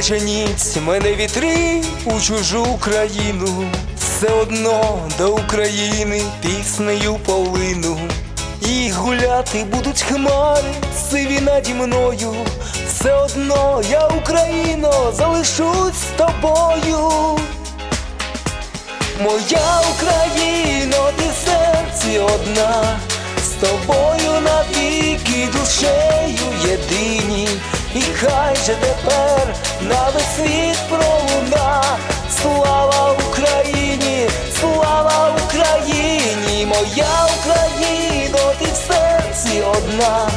женіть мене вітри у чужу країну, все одно до України піснею полину. І гуляти будуть хмари, сиві наді мною. Все одно я Україно залишусь з тобою. Моя Україно, ти серці одна, з тобою навіки душею єдині, і хай же тепер на весь світ пролуна. Слава Україні, слава Україні, моя Україно, ти в серці одна,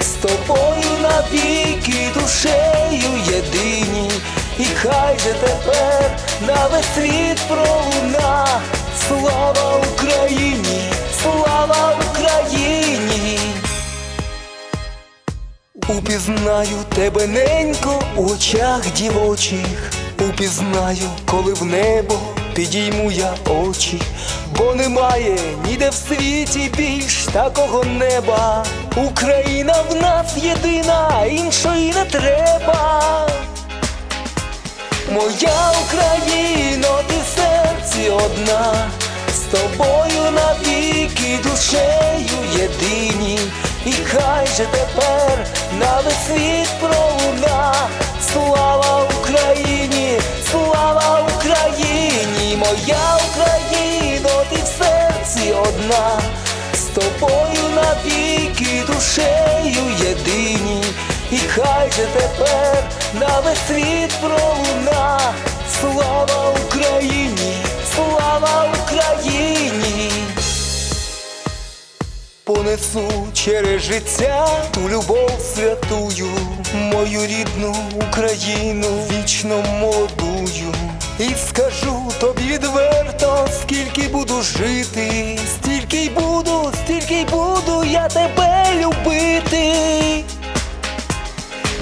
з тобою навіки душею єдині, і хай же тепер на весь світ пролуна. Упізнаю тебе ненько у очах дівочих, упізнаю, коли в небо підійму я очі, бо немає ніде в світі більш такого неба. Україна в нас єдина, іншої не треба. Моя Україно, ти серці одна, з тобою навіки душею єдині, і хай же тепер на весь світ пролуна. Слава Україні, слава Україні, моя Україно, ти в серці одна, з тобою навіки душею єдині, і хай же тепер на весь світ пролуна. Понесу через життя ту любов святую, мою рідну Україну вічно молодую. І скажу тобі відверто, скільки буду жити, стільки й буду, стільки й буду я тебе любити.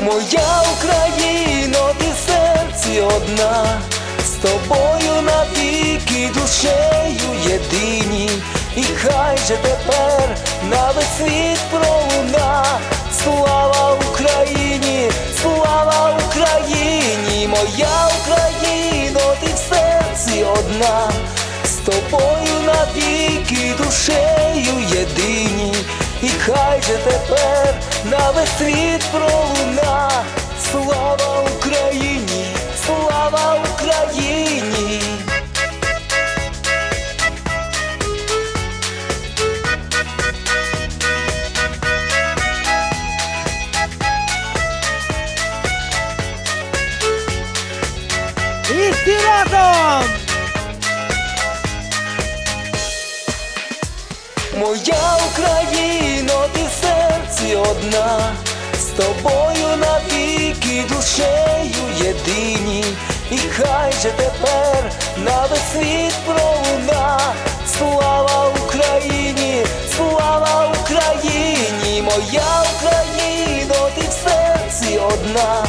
Моя Україно, ти в серці одна, з тобою навіки душею єдині, і хай же тепер на весь світ пролуна. Слава Україні, слава Україні, моя Україно, ти в серці одна, з тобою навіки душею єдині, і хай же тепер на весь світ пролуна. І всі разом! Моя Україно, ти в серці одна, з тобою навіки душею єдині, і хай же тепер на весь світ пролуна. Слава Україні, слава Україні, моя Україно, ти в серці одна,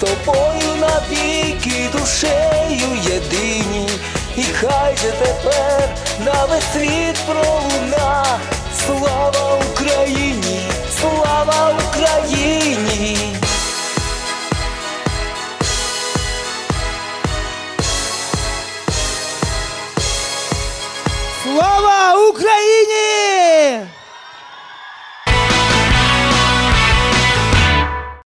тобою навіки душею єдині, і хай же тепер на весь світ пролуна. Слава Україні, слава Україні. Слава Україні!